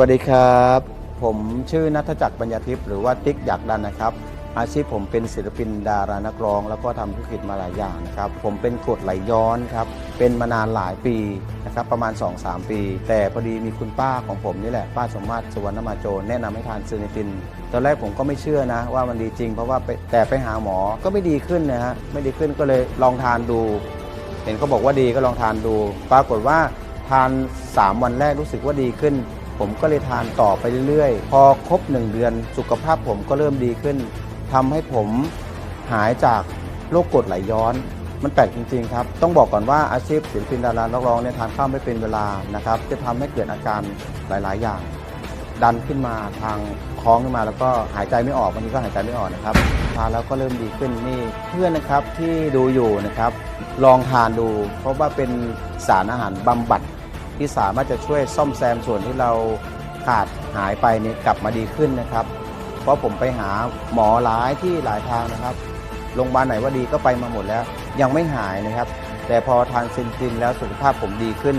วัสดีครับ ผมชื่อนัทจักรปัญญาทิพย์หรือว่าติ๊กอยากดันนะครับ อาชีพผมเป็นศิลปินดารานักร้อง แล้วก็ทำธุรกิจมาหลายอย่างนะครับ ผมเป็นกดไหลย้อนครับ เป็นมานานหลายปีนะครับประมาณ 2-3 ปี แต่พอดีมีคุณป้าของผมนี่แหละป้าสมมาตรสวรรณมาโจแนะนำให้ทานซูนิติน ตอนแรกผมก็ไม่เชื่อนะ ว่ามันดีจริง เพราะว่าแต่ไปหาหมอก็ไม่ดีขึ้นนะฮะไม่ดีขึ้นก็เลยลองทานดู เห็นเขาบอกว่าดีก็ลองทานดู ปรากฏว่า ทาน 3 วันแรกรู้สึกว่าดีขึ้น ผมก็เลยทานต่อไปเรื่อยๆ พอครบ 1 เดือนสุขภาพผมก็เริ่มดีขึ้นทำให้ผมหายจากโรคกรดไหลย้อน มันแปลกจริง ๆ ครับ ต้องบอกก่อนว่าอาชีพศิลปินดารานักร้องเนี่ยทานข้าวไม่เป็นเวลานะครับ จะทำให้เกิดอาการหลายๆ อย่าง ดันขึ้นมาทางท้องขึ้นมาแล้วก็หายใจไม่ออกบางทีก็หายใจไม่ออกนะครับทานแล้วก็เริ่มดีขึ้นนี่เพื่อนนะครับที่ดูอยู่นะครับ ลองทานดู เพราะว่าเป็นสารอาหารบำบัด ที่สามารถจะช่วยซ่อมแซมส่วนที่เราขาดหายไปนี่กลับมาดีขึ้นนะครับ เพราะผมไปหาหมอหลายที่หลายทางนะครับโรงพยาบาลไหนว่าดีก็ไปมาหมดแล้ว ยังไม่หายนะครับ แต่พอทานซินซินแล้วสุขภาพผมดีขึ้น